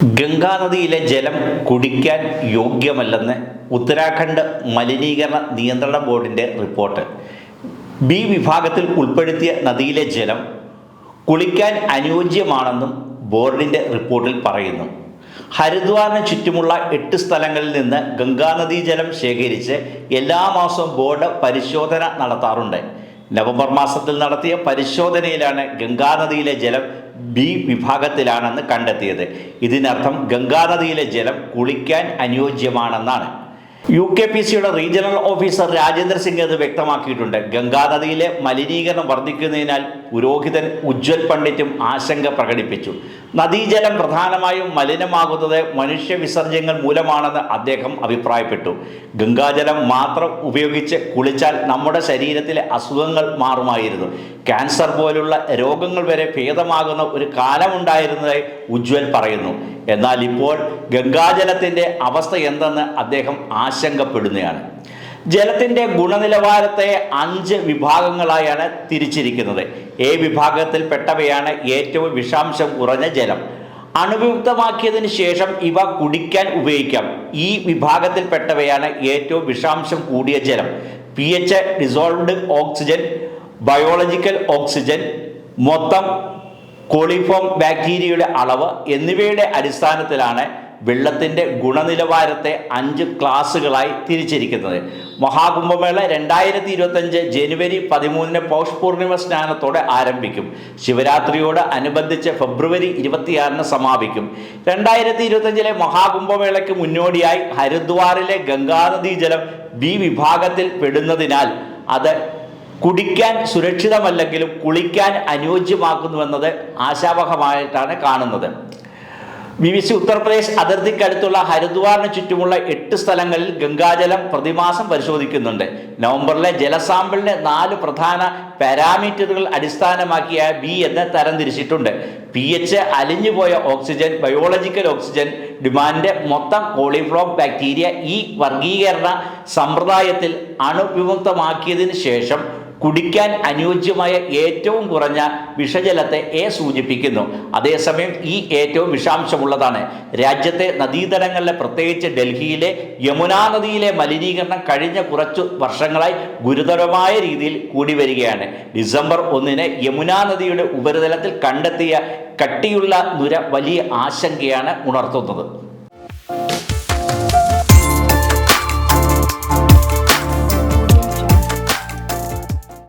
ഗംഗാനദിയിലെ ജലം കുടിക്കാൻ യോഗ്യമല്ലെന്ന് ഉത്തരാഖണ്ഡ് മലിനീകരണ നിയന്ത്രണ ബോർഡിന്റെ റിപ്പോർട്ട്. ബി വിഭാഗത്തിൽ ഉൾപ്പെടുത്തിയ നദിയിലെ ജലം കുളിക്കാൻ അനുയോജ്യമാണെന്നും ബോർഡിന്റെ റിപ്പോർട്ടിൽ പറയുന്നു. ഹരിദ്വാറിന് ചുറ്റുമുള്ള എട്ട് സ്ഥലങ്ങളിൽ നിന്ന് ഗംഗാനദീ ജലം ശേഖരിച്ച് എല്ലാ മാസവും ബോർഡ് പരിശോധന നടത്താറുണ്ട്. നവംബർ മാസത്തിൽ നടത്തിയ പരിശോധനയിലാണ് ഗംഗാനദിയിലെ ജലം ബി വിഭാഗത്തിലാണെന്ന് കണ്ടെത്തിയത്. ഇതിനർത്ഥം ഗംഗാനദിയിലെ ജലം കുളിക്കാൻ അനുയോജ്യമാണെന്നാണ്. യു കെ പി സിയുടെ റീജിയണൽ ഓഫീസർ രാജേന്ദ്ര സിംഗ് അത് വ്യക്തമാക്കിയിട്ടുണ്ട്. ഗംഗാനദിയിലെ മലിനീകരണം വർദ്ധിക്കുന്നതിനാൽ പുരോഹിതൻ ഉജ്ജ്വൽ പണ്ഡിറ്റും ആശങ്ക പ്രകടിപ്പിച്ചു. നദീജലം പ്രധാനമായും മലിനമാകുന്നത് മനുഷ്യ വിസർജ്യങ്ങൾ മൂലമാണെന്ന് അദ്ദേഹം അഭിപ്രായപ്പെട്ടു. ഗംഗാജലം മാത്രം ഉപയോഗിച്ച് കുളിച്ചാൽ നമ്മുടെ ശരീരത്തിലെ അസുഖങ്ങൾ മാറുമായിരുന്നു. ക്യാൻസർ പോലുള്ള രോഗങ്ങൾ വരെ ഭേദമാകുന്ന ഒരു കാലമുണ്ടായിരുന്നതായി ഉജ്വൽ പറയുന്നു. എന്നാൽ ഇപ്പോൾ ഗംഗാജലത്തിന്റെ അവസ്ഥ എന്തെന്ന് അദ്ദേഹം ആശങ്കപ്പെടുകയാണ് ജലത്തിന്റെ ഗുണനിലവാരത്തെ അഞ്ച് വിഭാഗങ്ങളായാണ് തിരിച്ചിരിക്കുന്നത്. എ വിഭാഗത്തിൽപ്പെട്ടവയാണ് ഏറ്റവും വിഷാംശം കുറഞ്ഞ ജലം. അണുവിമുക്തമാക്കിയതിന് ശേഷം ഇവ കുടിക്കാൻ ഉപയോഗിക്കാം. ഈ വിഭാഗത്തിൽപ്പെട്ടവയാണ് ഏറ്റവും വിഷാംശം കൂടിയ ജലം. P H dissolved oxygen biological oxygen മൊത്തം കോളിഫോം ബാക്ടീരിയയുടെ അളവ് എന്നിവയുടെ അടിസ്ഥാനത്തിലാണ് വെള്ളത്തിന്റെ ഗുണനിലവാരത്തെ അഞ്ച് ക്ലാസ്സുകളായി തിരിച്ചിരിക്കുന്നത്. മഹാകുംഭമേള രണ്ടായിരത്തി ഇരുപത്തഞ്ച് ജനുവരി പതിമൂന്നിന് പൗഷ് പൂർണിമ സ്നാനത്തോടെ ആരംഭിക്കും. ശിവരാത്രിയോട് അനുബന്ധിച്ച് ഫെബ്രുവരി ഇരുപത്തിയാറിന് സമാപിക്കും. രണ്ടായിരത്തി ഇരുപത്തഞ്ചിലെ മഹാകുംഭമേളയ്ക്ക് മുന്നോടിയായി ഹരിദ്വാറിലെ ഗംഗാനദീ ജലം ബി വിഭാഗത്തിൽ പെടുന്നതിനാൽ അത് കുടിക്കാൻ സുരക്ഷിതമല്ലെങ്കിലും കുളിക്കാൻ അനുയോജ്യമാക്കുന്നുവെന്നത് ആശാവഹമായിട്ടാണ് കാണുന്നത്. ബി ബി സി ഉത്തർപ്രദേശ് അതിർത്തിക്കടുത്തുള്ള ഹരിദ്വാറിന് ചുറ്റുമുള്ള എട്ട് സ്ഥലങ്ങളിൽ ഗംഗാജലം പ്രതിമാസം പരിശോധിക്കുന്നുണ്ട്. നവംബറിലെ ജലസാമ്പിളിനെ നാല് പ്രധാന പാരാമീറ്ററുകൾ അടിസ്ഥാനമാക്കിയ ബി എന്ന് തരംതിരിച്ചിട്ടുണ്ട് പി എച്ച് അലിഞ്ഞുപോയ ഓക്സിജൻ ബയോളജിക്കൽ ഓക്സിജൻ ഡിമാൻഡ് മൊത്തം കോളിഫ്ലോം ബാക്ടീരിയ ഈ വർഗീകരണ സമ്പ്രദായത്തിൽ അണുവിമുക്തമാക്കിയതിനു ശേഷം കുടിക്കാൻ അനുയോജ്യമായ ഏറ്റവും കുറഞ്ഞ വിഷജലത്തെ എ സൂചിപ്പിക്കുന്നു. അതേസമയം ഈ ഏറ്റവും വിഷാംശമുള്ളതാണ്. രാജ്യത്തെ നദീതടങ്ങളിലെ പ്രത്യേകിച്ച് ഡൽഹിയിലെ യമുനാ നദിയിലെ മലിനീകരണം കഴിഞ്ഞ കുറച്ചു വർഷങ്ങളായി ഗുരുതരമായ രീതിയിൽ കൂടി വരികയാണ്. ഡിസംബർ ഒന്നിന് യമുനാ നദിയുടെ ഉപരിതലത്തിൽ കണ്ടെത്തിയ കട്ടിയുള്ള നുര വലിയ ആശങ്കയാണ് ഉണർത്തുന്നത്.